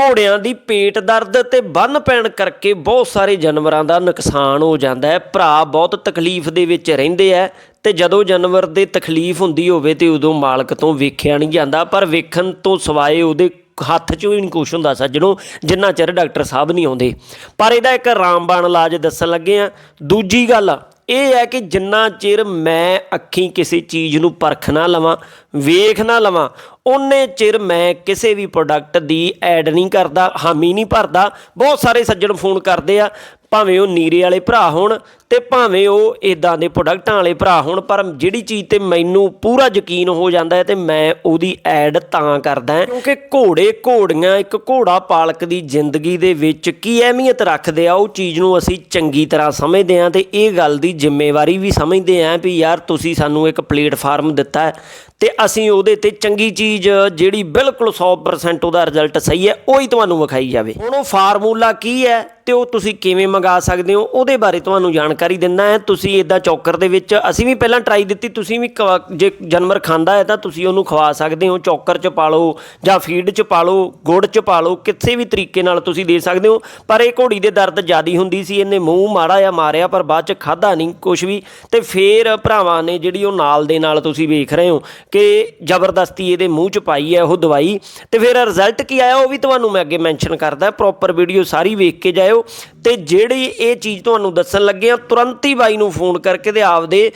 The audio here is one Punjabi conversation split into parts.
ਘੋੜਿਆਂ ਦੀ ਪੇਟ ਦਰਦ ਤੇ ਬੰਨ ਪੈਣ ਕਰਕੇ ਬਹੁਤ ਸਾਰੇ ਜਾਨਵਰਾਂ ਦਾ ਨੁਕਸਾਨ ਹੋ ਜਾਂਦਾ ਹੈ। ਭਰਾ ਬਹੁਤ ਤਕਲੀਫ ਦੇ ਵਿੱਚ ਰਹਿੰਦੇ ਆ ਤੇ ਜਦੋਂ ਜਾਨਵਰ ਦੇ ਤਕਲੀਫ ਹੁੰਦੀ ਹੋਵੇ ਤੇ ਉਦੋਂ ਮਾਲਕ ਤੋਂ ਵੇਖਿਆ ਨਹੀਂ ਜਾਂਦਾ, ਪਰ ਵੇਖਣ ਤੋਂ ਸਵਾਏ ਉਹਦੇ ਹੱਥ 'ਚ ਵੀ ਨਹੀਂ ਕੁਛ ਹੁੰਦਾ ਸੱਜਣੋ, ਜਿੰਨਾ ਚਿਰ ਡਾਕਟਰ ਸਾਹਿਬ ਨਹੀਂ ਆਉਂਦੇ। ਪਰ ਇਹਦਾ ਇੱਕ ਰਾਮਬਾਣ ਇਲਾਜ ਦੱਸਣ ਲੱਗੇ ਆ। ਦੂਜੀ ਗੱਲ ਇਹ ਹੈ ਕਿ ਜਿੰਨਾ ਚਿਰ ਮੈਂ ਅੱਖੀਂ ਕਿਸੇ ਚੀਜ਼ ਨੂੰ ਪਰਖ ਨਾ ਲਵਾਂ, ਵੇਖ ਨਾ ਲਵਾਂ, ਉਹਨੇ ਚਿਰ ਮੈਂ ਕਿਸੇ ਵੀ ਪ੍ਰੋਡਕਟ ਦੀ ਐਡ ਨਹੀਂ ਕਰਦਾ, ਹਾਮੀ ਨਹੀਂ ਭਰਦਾ। ਬਹੁਤ ਸਾਰੇ ਸੱਜਣ ਫੋਨ ਕਰਦੇ ਆ, ਭਾਵੇਂ ਉਹ ਨੀਰੇ ਵਾਲੇ ਭਰਾ ਹੋਣ ਤੇ ਭਾਵੇਂ ਉਹ ਇਦਾਂ ਦੇ ਪ੍ਰੋਡਕਟਾਂ ਵਾਲੇ ਭਰਾ ਹੋਣ ਪਰ ਜਿਹੜੀ ਚੀਜ਼ ਤੇ ਮੈਨੂੰ ਪੂਰਾ ਯਕੀਨ ਹੋ ਜਾਂਦਾ ਹੈ ਤੇ ਮੈਂ ਉਹਦੀ ਐਡ ਤਾਂ ਕਰਦਾ ਕਿਉਂਕਿ ਘੋੜੇ ਘੋੜੀਆਂ ਇੱਕ ਘੋੜਾ ਪਾਲਕ ਦੀ ਜ਼ਿੰਦਗੀ ਦੇ ਵਿੱਚ ਕੀ ਅਹਿਮੀਅਤ ਰੱਖਦੇ ਆ ਉਹ ਚੀਜ਼ ਨੂੰ ਅਸੀਂ ਚੰਗੀ ਤਰ੍ਹਾਂ ਸਮਝਦੇ ਹਾਂ ਤੇ ਇਹ ਗੱਲ ਦੀ ਜ਼ਿੰਮੇਵਾਰੀ ਵੀ ਸਮਝਦੇ ਹਾਂ ਵੀ ਯਾਰ ਤੁਸੀਂ ਸਾਨੂੰ ਇੱਕ ਪਲੇਟਫਾਰਮ ਦਿੱਤਾ ਹੈ ਤੇ ਅਸੀਂ ਉਹਦੇ ਤੇ ਚੰਗੀ ਚੀਜ਼ ਜਿਹੜੀ ਬਿਲਕੁਲ 100% ਉਹਦਾ ਰਿਜ਼ਲਟ ਸਹੀ ਹੈ ਉਹ ਹੀ ਤੁਹਾਨੂੰ ਵਿਖਾਈ ਜਾਵੇ। ਹੁਣ ਉਹ ਫਾਰਮੂਲਾ ਕੀ ਹੈ ਤੇ ਉਹ ਤੁਸੀਂ ਕਿਵੇਂ ਮੰਗਾ ਸਕਦੇ ਹੋ ਉਹਦੇ ਬਾਰੇ ਤੁਹਾਨੂੰ ਜਾਣਕਾਰੀ ਦਿੰਦਾ ਹੈ, ਤੁਸੀਂ ਇਦਾਂ ਚੌਕਰ ਦੇ ਵਿੱਚ, ਅਸੀਂ ਵੀ ਪਹਿਲਾਂ ਟਰਾਈ ਦਿੱਤੀ, ਤੁਸੀਂ ਵੀ ਖਵਾ- ਜੇ ਜਾਨਵਰ ਖਾਂਦਾ ਹੈ ਤਾਂ ਤੁਸੀਂ ਉਹਨੂੰ ਖਵਾ ਸਕਦੇ ਹੋ, ਚੌਕਰ 'ਚ ਪਾ ਲਓ, ਜਾਂ ਫੀਡ 'ਚ ਪਾ ਲਓ, ਗੁੜ 'ਚ ਪਾ ਲਓ ਕਿਸੇ ਵੀ ਤਰੀਕੇ ਨਾਲ ਤੁਸੀਂ ਦੇ ਸਕਦੇ ਹੋ, ਪਰ ਇਹ ਘੋੜੀ ਦੇ ਦਰਦ ਜ਼ਿਆਦੀ ਹੁੰਦੀ ਸੀ, ਇਹਨੇ ਮੂੰਹ ਮਾੜਾ ਜਾਂ ਮਾਰਿਆ, ਪਰ ਬਾਅਦ 'ਚ ਖਾਦਾ ਨਹੀਂ ਕੁਝ ਵੀ, ਤੇ ਫੇਰ ਭਰਾਵਾਂ ਨੇ ਜਿਹੜੀ ਉਹ ਨਾਲ ਦੇ ਨਾਲ ਤੁਸੀਂ ਵੇਖ ਰਹੇ ਹੋ, ਕਿ ਜ਼ਬਰਦਸਤੀ ਇਹਦੇ ਮੂੰਹ 'ਚ ਪਾਈ ਹੈ ਉਹ ਦਵਾਈ, ਤੇ ਫਿਰ ਰਿਜ਼ਲਟ ਕੀ ਆਇਆ ਉਹ ਵੀ ਤੁਹਾਨੂੰ ਮੈਂ ਅੱਗੇ ਮੈਂਸ਼ਨ ਕਰਦਾ ਪ੍ਰੋਪਰ ਵੀਡੀਓ ਸਾਰੀ ਵੇਖ ਕੇ ਜਾਇਓ ਤੇ ਜਿਹੜੀ ਇਹ ਚੀਜ਼ ਤੁਹਾਨੂੰ ਦੱਸਣ ਲੱਗੇ ਆ ਤੁਰੰਤ ਹੀ ਬਾਈ ਨੂੰ ਫੋਨ ਕਰਕੇ ਤੇ ਆਪਦੇ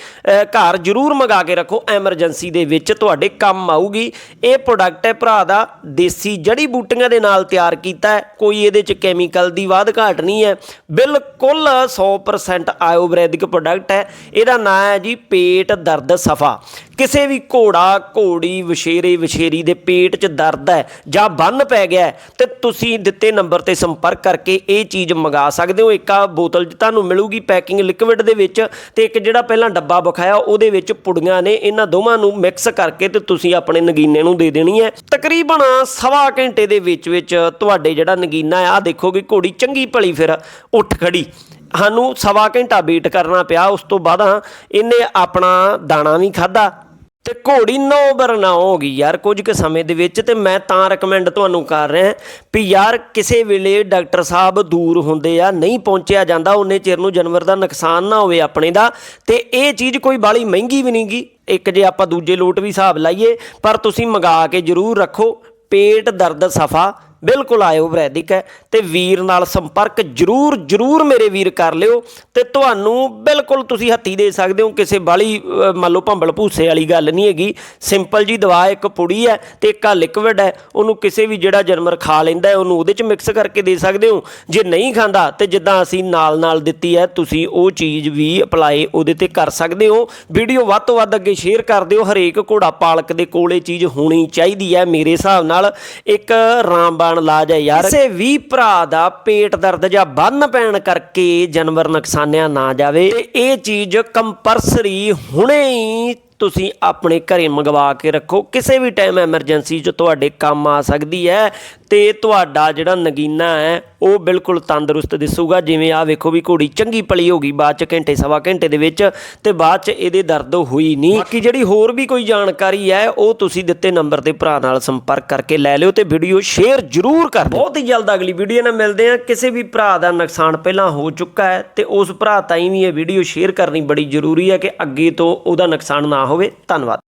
ਘਰ ਜ਼ਰੂਰ ਮੰਗਾ ਕੇ ਰੱਖੋ, ਐਮਰਜੈਂਸੀ ਦੇ ਵਿੱਚ ਤੁਹਾਡੇ ਕੰਮ ਆਊਗੀ। ਇਹ ਪ੍ਰੋਡਕਟ ਹੈ ਭਰਾ ਦਾ ਦੇਸੀ ਜੜੀ ਬੂਟੀਆਂ ਦੇ ਨਾਲ ਤਿਆਰ ਕੀਤਾ ਹੈ। ਕੋਈ ਇਹਦੇ ਚ ਕੈਮੀਕਲ ਦੀ ਵਾਧ ਘਾਟ ਨਹੀਂ ਹੈ। ਬਿਲਕੁਲ 100% ਆਯੁਰਵੈਦਿਕ ਪ੍ਰੋਡਕਟ ਹੈ। ਇਹਦਾ ਨਾਮ ਹੈ ਜੀ ਪੇਟ ਦਰਦ ਸਫਾ। ਕਿਸੇ ਵੀ ਘੋੜਾ, ਘੋੜੀ ਵਿਸ਼ੇਰੇ ਵਿਸ਼ੇਰੀ ਦੇ ਪੇਟ 'ਚ ਦਰਦ ਹੈ ਜਾਂ ਬੰਨ ਪੈ ਗਿਆ ਹੈ, ਤੇ ਤੁਸੀਂ ਦਿੱਤੇ ਨੰਬਰ ਤੇ ਸੰਪਰਕ ਕਰਕੇ ਇਹ ਚੀਜ਼ ਮੰਗਾ ਸਕਦੇ ਹੋ। ਇੱਕ ਆ ਬੋਤਲ ਤੁਹਾਨੂੰ ਮਿਲੂਗੀ ਪੈਕਿੰਗ ਲਿਕਵਿਡ ਦੇ ਵਿੱਚ ਤੇ ਇੱਕ ਜਿਹੜਾ ਪਹਿਲਾਂ ਡੱਬਾ ਵਿਖਾਇਆ ਉਹਦੇ ਵਿੱਚ ਪੁੜੀਆਂ ਨੇ, ਇਹਨਾਂ ਦੋਵਾਂ ਨੂੰ ਮਿਕਸ ਕਰਕੇ ਤੇ ਤੁਸੀਂ ਆਪਣੇ ਨਗੀਨੇ ਨੂੰ ਦੇ ਦੇਣੀ ਹੈ। ਤਕਰੀਬਨ ਸਵਾ ਘੰਟੇ ਦੇ ਵਿੱਚ ਵਿੱਚ ਤੁਹਾਡੇ ਜਿਹੜਾ ਨਗੀਨਾ ਆ ਦੇਖੋਗੇ ਘੋੜੀ ਚੰਗੀ ਭਲੀ ਫਿਰ ਉੱਠ ਖੜੀ। ਸਾਨੂੰ ਸਵਾ ਘੰਟਾ ਵੇਟ ਕਰਨਾ ਪਿਆ, ਉਸ ਤੋਂ ਬਾਅਦ ਇਹਨੇ ਆਪਣਾ ਦਾਣਾ ਵੀ ਖਾਦਾ ਤੇ ਘੋੜੀ ਨੌ ਬਰਨਾ ਹੋ ਗਈ ਯਾਰ, ਕੁਝ ਕੁ ਸਮੇਂ ਦੇ ਵਿੱਚ ਤੇ ਮੈਂ ਤਾਂ ਰეკਮੈਂਡ ਤੁਹਾਨੂੰ ਕਰ ਰਿਹਾ ਵੀ ਯਾਰ ਕਿਸੇ ਵੇਲੇ ਡਾਕਟਰ ਸਾਹਿਬ ਦੂਰ ਹੁੰਦੇ ਆ, ਨਹੀਂ ਪਹੁੰਚਿਆ ਜਾਂਦਾ ਉਹਨੇ ਚਿਰ ਨੂੰ ਜਾਨਵਰ ਦਾ ਨੁਕਸਾਨ ਨਾ ਹੋਵੇ ਆਪਣੇ ਦਾ, ਤੇ ਇਹ ਚੀਜ਼ ਕੋਈ ਬਾਲੀ ਮਹਿੰਗੀ ਵੀ ਨਹੀਂਗੀ। ਇੱਕ ਜੇ ਆਪਾਂ ਦੂਜੇ ਲੋਟ ਵੀ ਹਿਸਾਬ ਲਾਈਏ, ਪਰ ਤੁਸੀਂ ਮੰਗਾ ਕੇ ਜ਼ਰੂਰ ਰੱਖੋ, ਪੇਟ ਦਰਦ ਸਫਾ ਬਿਲਕੁਲ ਆਯੁਰਵੈਦਿਕ ਹੈ ਤੇ ਵੀਰ ਨਾਲ ਸੰਪਰਕ ਜਰੂਰ ਜਰੂਰ ਮੇਰੇ ਵੀਰ ਕਰ ਲਿਓ ਤੇ ਤੁਹਾਨੂੰ ਬਿਲਕੁਲ ਤੁਸੀਂ ਹੱਥੀ ਦੇ ਸਕਦੇ ਹੋ, ਕਿਸੇ ਬਾਲੀ ਮੰਨ ਲਓ ਭੰਬਲ ਭੂਸੇ ਵਾਲੀ ਗੱਲ ਨਹੀਂ ਹੈਗੀ। ਸਿੰਪਲ ਜੀ ਦਵਾ ਇੱਕ ਪੁੜੀ ਹੈ ਤੇ ਇੱਕ ਆ ਲਿਕਵਿਡ ਹੈ, ਉਹਨੂੰ ਕਿਸੇ ਵੀ ਜਿਹੜਾ ਜਾਨਵਰ ਖਾ ਲੈਂਦਾ ਹੈ, ਉਹਨੂੰ ਉਹਦੇ ਚ ਮਿਕਸ ਕਰਕੇ ਦੇ ਸਕਦੇ ਹੋ। ਜੇ ਨਹੀਂ ਖਾਂਦਾ ਤੇ ਜਿੱਦਾਂ ਅਸੀਂ ਨਾਲ ਨਾਲ ਦਿੱਤੀ ਹੈ, ਤੁਸੀਂ ਉਹ ਚੀਜ਼ ਵੀ ਅਪਲਾਈ ਉਹਦੇ ਤੇ ਕਰ ਸਕਦੇ ਹੋ। ਵੀਡੀਓ ਵੱਧ ਤੋਂ ਵੱਧ ਅੱਗੇ ਸ਼ੇਅਰ ਕਰ ਦਿਓ, ਹਰੇਕ ਘੋੜਾ ਪਾਲਕ ਦੇ ਕੋਲ ਇਹ ਚੀਜ਼ ਹੋਣੀ ਚਾਹੀਦੀ ਹੈ ਮੇਰੇ ਹਿਸਾਬ ਨਾਲ। ਇੱਕ ਰਾਮਬਾਣ ਇਲਾਜ ਹੈ ਯਾਰ। ਕਿਸੇ ਵੀ ਭਰਾ ਦਾ ਪੇਟ ਦਰਦ ਜਾਂ ਬੰਨ ਪੈਣ ਕਰਕੇ ਜਾਨਵਰ ਨੁਕਸਾਨਿਆ ਨਾ ਜਾਵੇ, ਤੇ ਇਹ ਚੀਜ਼ ਕੰਪਲਸਰੀ ਹੁਣੇ ਹੀ ਤੁਸੀਂ ਆਪਣੇ ਘਰੇ ਮੰਗਵਾ ਕੇ ਰੱਖੋ। ਕਿਸੇ ਵੀ ਟਾਈਮ ਐਮਰਜੈਂਸੀ 'ਚ ਤੁਹਾਡੇ ਕੰਮ ਆ ਸਕਦੀ ਹੈ। ਤੇ ਤੁਹਾਡਾ ਜਿਹੜਾ ਨਗੀਨਾ ਹੈ, ਉਹ ਬਿਲਕੁਲ ਤੰਦਰੁਸਤ ਦਿਸੂਗਾ। ਜਿਵੇਂ ਆ ਵੇਖੋ ਵੀ ਘੋੜੀ ਚੰਗੀ ਪਲੀ ਹੋ ਗਈ, ਬਾਅਦ 'ਚ ਘੰਟੇ, ਸਵਾ ਘੰਟੇ ਦੇ ਵਿੱਚ ਤੇ ਬਾਅਦ 'ਚ ਇਹਦੇ ਦਰਦ ਹੋਈ ਨਹੀਂ। ਬਾਕੀ ਜਿਹੜੀ ਹੋਰ ਵੀ ਕੋਈ ਜਾਣਕਾਰੀ ਹੈ, ਉਹ ਤੁਸੀਂ ਦਿੱਤੇ ਨੰਬਰ ਤੇ ਭਰਾ ਨਾਲ ਸੰਪਰਕ ਕਰਕੇ ਲੈ ਲਿਓ ਤੇ ਵੀਡੀਓ ਸ਼ੇਅਰ ਜ਼ਰੂਰ ਕਰ ਦਿਓ। ਬਹੁਤ ਹੀ ਜਲਦ ਅਗਲੀ ਵੀਡੀਓ ਨਾਲ ਮਿਲਦੇ ਹਾਂ। ਕਿਸੇ ਵੀ ਭਰਾ ਦਾ ਨੁਕਸਾਨ ਪਹਿਲਾਂ ਹੋ ਚੁੱਕਾ ਹੈ ਤੇ ਉਸ ਭਰਾ ਤਾਈਂ ਵੀ ਇਹ ਵੀਡੀਓ ਸ਼ੇਅਰ ਕਰਨੀ ਬੜੀ ਜ਼ਰੂਰੀ ਹੈ ਕਿ ਅੱਗੇ ਤੋਂ ਉਹਦਾ ਨੁਕਸਾਨ ਨਾ ਹੋਵੇ। ਧੰਨਵਾਦ।